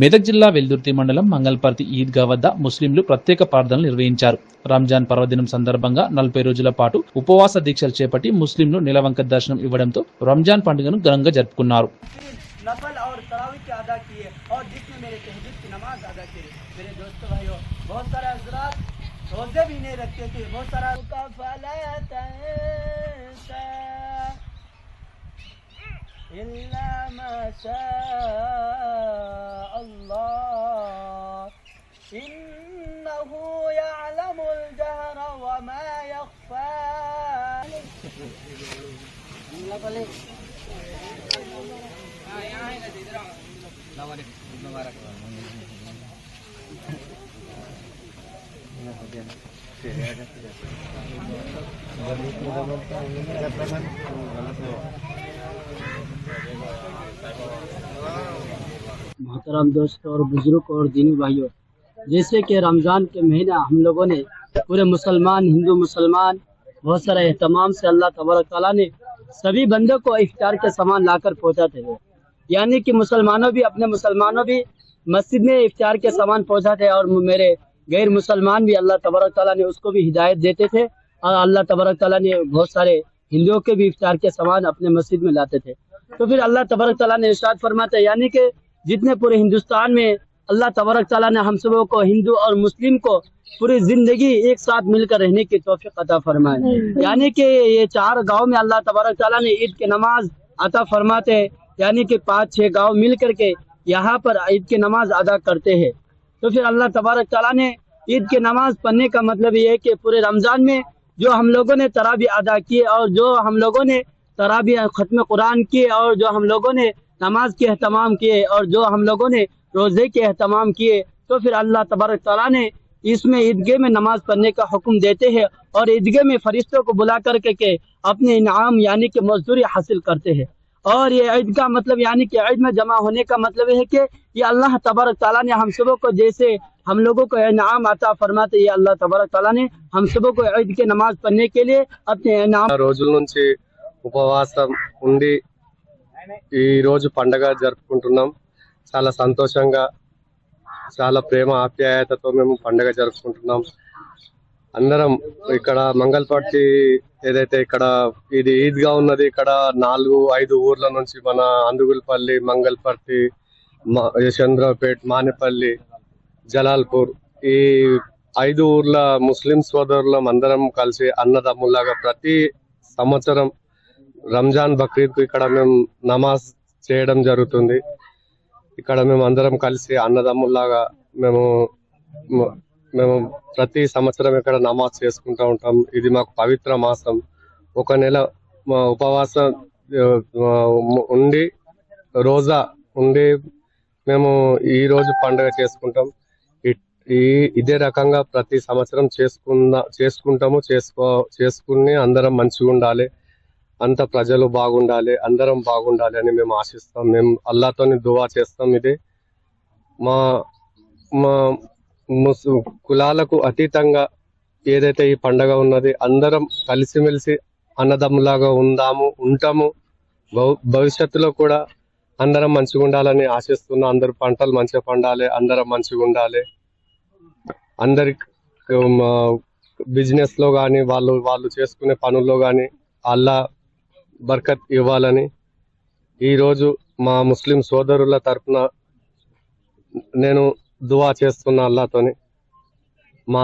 మెదక్ జిల్లా వెల్దుర్తి మండలం మంగళపర్తి ఈద్గా వద్ద ముస్లింలు ప్రత్యేక ప్రార్థనలు నిర్వహించారు. రంజాన్ పర్వదినం సందర్భంగా నలభై రోజుల పాటు ఉపవాస దీక్షలు చేపట్టి ముస్లింలు నిలవంక దర్శనం ఇవ్వడంతో రంజాన్ పండుగను ఘనంగా జరుపుకున్నారు. الله. إنه يعلم الجهر وما يخفى. محترم دوست اور بزرگ اور دینی بھائیوں جیسے کہ رمضان کے مہینہ ہم لوگوں نے پورے مسلمان، ہندو مسلمان، بہت سارا اہتمام سے اللہ تبارک تعالیٰ نے سبھی بندوں کو افطار کے سامان لا کر پہنچا تھے۔ یعنی کہ مسلمانوں بھی، اپنے مسلمانوں بھی مسجد میں افطار کے سامان پہنچا تھے اور میرے غیر مسلمان بھی اللہ تبارک تعالیٰ نے اس کو بھی ہدایت دیتے تھے اور اللہ تبارک تعالیٰ نے بہت سارے ہندوؤں کے بھی افطار کے سامان اپنے مسجد میں لاتے تھے۔ تو پھر اللہ تبارک تعالیٰ نے ارشاد فرماتا ہے یعنی کہ جتنے پورے ہندوستان میں اللہ تبارک تعالیٰ نے ہم سبوں کو ہندو اور مسلم کو پوری زندگی ایک ساتھ مل کر رہنے کی توفیق عطا فرمائے۔ یعنی کہ یہ چار گاؤں میں اللہ تبارک تعالیٰ نے عید کی نماز عطا فرماتے ہیں یعنی کہ پانچ چھ گاؤں مل کر کے یہاں پر عید کی نماز ادا کرتے ہیں۔ تو پھر اللہ تبارک تعالیٰ نے عید کی نماز پڑھنے کا مطلب یہ ہے کہ پورے رمضان میں جو ہم لوگوں نے ترابی ادا کیے اور جو ہم لوگوں نے ترابی ختم قرآن کیے اور جو ہم لوگوں نے نماز کے اہتمام کیے اور جو ہم لوگوں نے روزے کے اہتمام کیے، تو پھر اللہ تبارک تعالیٰ نے اس میں عیدگاہ میں نماز پڑھنے کا حکم دیتے ہیں اور عیدگاہ میں فرشتوں کو بلا کر کے کہ اپنے انعام یعنی کہ مزدوری حاصل کرتے ہیں۔ اور یہ عید کا مطلب یعنی کہ عید میں جمع ہونے کا مطلب یہ ہے کہ یہ اللہ تبارک تعالیٰ نے ہم سبوں کو جیسے ہم لوگوں کو انعام عطا فرماتے، یہ اللہ تبارک تعالیٰ نے ہم سبوں کو عید کے نماز پڑھنے کے لیے اپنے انعام روزوں سے ఈ రోజు పండగ జరుపుకుంటున్నాం. చాలా సంతోషంగా చాలా ప్రేమ ఆప్యాయతతో మేము పండగ జరుపుకుంటున్నాం. అందరం ఇక్కడ మంగళపర్తి ఏదైతే ఇక్కడ ఇది ఈద్గా ఉన్నది ఇక్కడ నాలుగు ఐదు ఊర్ల నుంచి మన అందుగులపల్లి మంగళపర్తి మా- మానేపల్లి జలాల్పూర్ ఈ ఐదు ఊర్ల ముస్లిం సోదరులం అందరం కలిసి అన్నదమ్ములాగా ప్రతి సంవత్సరం రంజాన్ బక్రీద్కు ఇక్కడ మేము నమాజ్ చేయడం జరుగుతుంది. ఇక్కడ మేము అందరం కలిసి అన్నదమ్ముల్లాగా మేము మేము ప్రతి సంవత్సరం ఇక్కడ నమాజ్ చేసుకుంటూ ఉంటాం. ఇది మాకు పవిత్ర మాసం. ఒక నెల మా ఉపవాసం ఉండి రోజా ఉండి మేము ఈ రోజు పండుగ చేసుకుంటాం. ఇ- ఈ ఇదే రకంగా ప్రతి సంవత్సరం చేసుకున్న చేసుకుంటాము చేసుకో చేసుకుని అందరం మంచిగా ఉండాలి. అంత ప్రజలు బాగుండాలి అందరం బాగుండాలి అని మేము ఆశిస్తాం. మేము అల్లాతోని దువా చేస్తాం ఇది. మా మా ముస్ కులాలకు అతీతంగా ఏదైతే ఈ పండగ ఉన్నది అందరం కలిసిమెలిసి అన్నదమ్ములాగా ఉందాము ఉంటాము. భవిష్యత్తులో కూడా అందరం మంచిగా ఉండాలని ఆశిస్తున్నా అందరు పంటలు మంచిగా పండాలి అందరం మంచిగా ఉండాలి. అందరి బిజినెస్లో కానీ వాళ్ళు వాళ్ళు చేసుకునే పనుల్లో కానీ అల్లా బర్కత్ ఇవ్వాలని ఈరోజు మా ముస్లిం సోదరుల తరపున నేను దువా చేస్తున్న అల్లాతోని.